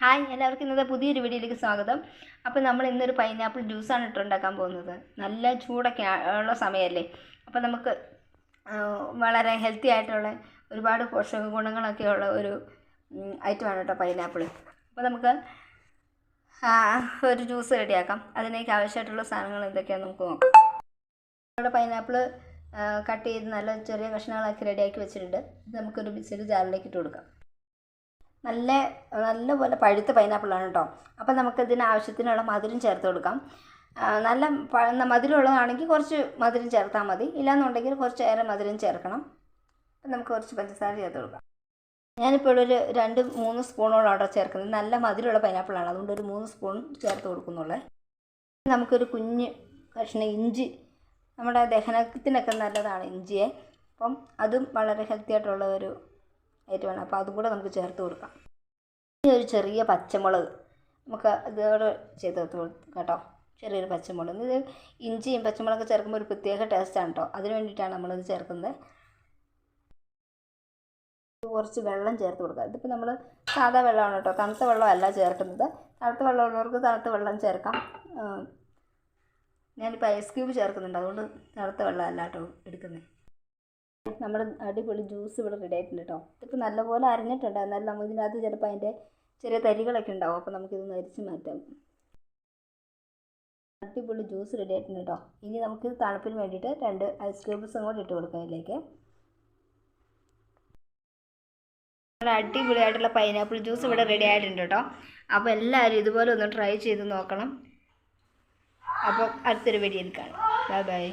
Hi എല്ലാവർക്കും ഇന്നത്തെ പുതിയൊരു വീഡിയോയിലേക്ക് സ്വാഗതം. അപ്പോൾ നമ്മൾ ഇന്നൊരു പൈനാപ്പിൾ ജ്യൂസാണ് ഇട്ട് ഉണ്ടാക്കാൻ പോകുന്നത്. നല്ല ചൂടൊക്കെ ഉള്ള സമയമല്ലേ അപ്പോൾ നമുക്ക് വളരെ ഹെൽത്തി ആയിട്ടുള്ള ഒരുപാട് പോഷക ഗുണങ്ങളൊക്കെ ഉള്ള ഒരു ഐറ്റമാണ് കേട്ടോ പൈനാപ്പിൾ അപ്പോൾ നമുക്ക് ഒരു ജ്യൂസ് റെഡിയാക്കാം അതിനേക്ക് ആവശ്യമായിട്ടുള്ള സാധനങ്ങൾ എന്തൊക്കെയാണെന്ന് നമുക്ക് നോക്കാം. നമ്മുടെ പൈനാപ്പിൾ കട്ട് ചെയ്ത് നല്ല ചെറിയ കഷ്ണങ്ങളാക്കി റെഡിയാക്കി വെച്ചിട്ടുണ്ട്. ഇത് നമുക്കൊരു മിക്സിയുടെ ജാറിലേക്ക് ഇട്ട് കൊടുക്കാം. നല്ല നല്ലപോലെ പഴുത്ത പൈനാപ്പിളാണ് കേട്ടോ അപ്പോൾ നമുക്ക് ഇതിന് ആവശ്യത്തിനുള്ള മധുരം ചേർത്ത് കൊടുക്കാം. നല്ല മധുരം മധുരമുള്ളതാണെങ്കിൽ കുറച്ച് മധുരം ചേർത്താൽ മതി. ഇല്ലാന്നുണ്ടെങ്കിൽ കുറച്ച് ഏറെ മധുരം ചേർക്കണം. അപ്പം നമുക്ക് കുറച്ച് പഞ്ചസാര ചേർത്ത് കൊടുക്കാം. ഞാനിപ്പോൾ ഒരു രണ്ട് മൂന്ന് സ്പൂണോളം അവിടെ ചേർക്കുന്നത്. നല്ല മധുരമുള്ള പൈനാപ്പിളാണ് അതുകൊണ്ട് ഒരു മൂന്ന് സ്പൂൺ ചേർത്ത് കൊടുക്കുന്നുള്ളേ. നമുക്കൊരു കുഞ്ഞ് കഷ്ണം ഇഞ്ചി നമ്മുടെ ദഹനത്തിനൊക്കെ നല്ലതാണ് ഇഞ്ചിയെ. അപ്പം അതും വളരെ ഹെൽത്തി ആയിട്ടുള്ള ഒരു ഐറ്റമാണ് അപ്പോൾ അതും കൂടെ നമുക്ക് ചേർത്ത് കൊടുക്കാം. ഇനി ഒരു ചെറിയ പച്ചമുളക്. നമുക്ക് ഇതോടെ ചെയ്ത് കൊടുക്കാം കേട്ടോ. ചെറിയൊരു പച്ചമുളക്. ഇത് ഇഞ്ചിയും പച്ചമുളക് ചേർക്കുമ്പോൾ ഒരു പ്രത്യേക ടേസ്റ്റാണ് കേട്ടോ. അതിന് വേണ്ടിയിട്ടാണ് നമ്മളിത് ചേർക്കുന്നത്. കുറച്ച് വെള്ളം ചേർത്ത് കൊടുക്കുക. ഇതിപ്പോൾ നമ്മൾ സാധാ വെള്ളമാണ് കേട്ടോ. തണുത്ത വെള്ളമല്ല ചേർക്കുന്നത്. തണുത്ത വെള്ളമുള്ളവർക്ക് തണുത്ത വെള്ളം ചേർക്കാം. ഞാനിപ്പോൾ ഐസ് ക്യൂബ് ചേർക്കുന്നുണ്ട്. അതുകൊണ്ട് തണുത്ത വെള്ളമല്ല കേട്ടോ എടുക്കുന്നത് നമ്മുടെ അടിപൊളി ജ്യൂസ് ഇവിടെ റെഡി ആയിട്ടുണ്ട് കേട്ടോ ഇതിപ്പോൾ നല്ലപോലെ അരഞ്ഞിട്ടുണ്ട്. എന്നാലും നമുക്ക് ഇതിനകത്ത് ചിലപ്പോൾ അതിന്റെ ചെറിയ തരികളൊക്കെ ഉണ്ടാവും. അപ്പോൾ നമുക്കിത് അരിച്ച് മാറ്റാം. അടിപൊളി ജ്യൂസ് റെഡി ആയിട്ടുണ്ട് കേട്ടോ ഇനി നമുക്ക് തണുപ്പിന് വേണ്ടിയിട്ട് രണ്ട് ഐസ് ക്യൂബ്സും കൂടി ഇട്ട് കൊടുക്കാം ഇതിലേക്ക്. അടിപൊളിയായിട്ടുള്ള പൈനാപ്പിൾ ജ്യൂസ് ഇവിടെ റെഡി ആയിട്ടുണ്ട് കേട്ടോ അപ്പോൾ എല്ലാവരും ഇതുപോലെ ഒന്ന് ട്രൈ ചെയ്ത് നോക്കണം. അപ്പോൾ അടുത്തൊരു വീഡിയോയിൽ കാണാം. Bye bye